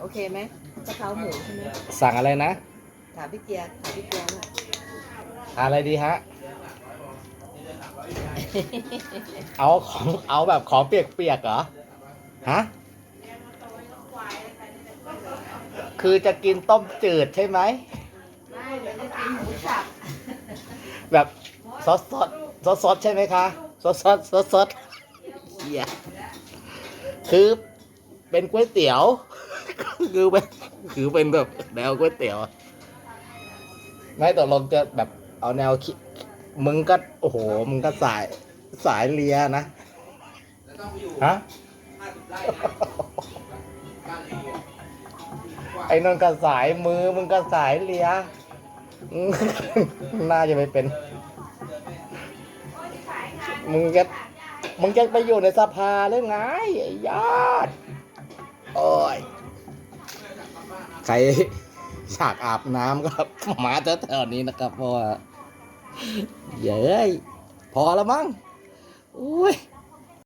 โอเคไหมกะเพราหมูใช่ไหมสั่งอะไรนะ ถามพี่เจียถามพี่เจียว่าทานอะไรดีฮะ เอาของเอาแบบของเปียกๆเหรอ ฮะ คือจะกินต้มจืดใช่ไหม ไม่เดี๋ยวจะกินหมูสับแบบซอสสดซอสสดใช่ไหมคะซอสสดซอสสดเหี้ยคือเป็นก๋วยเตี๋ยว คือเป็นคือเป็นแบบแนวก๋วยเตี๋ยวไม่ตกลงจะแบบเอาแนวคิมึงก็โอ้โห มึงก็สายสายเลียนะฮะไอ้นนท์ก็สายมือมึงก็สายเลียอืมน่าจะไปเป็น มึงจะมึงจะไปอยู่ในสภาหรือไงไอ้ยอ ใครอยากอาบน้ำก็มาแถวๆนี้นะครับ เพราะว่าเย้ยพอแล้วมั้งอุ้ย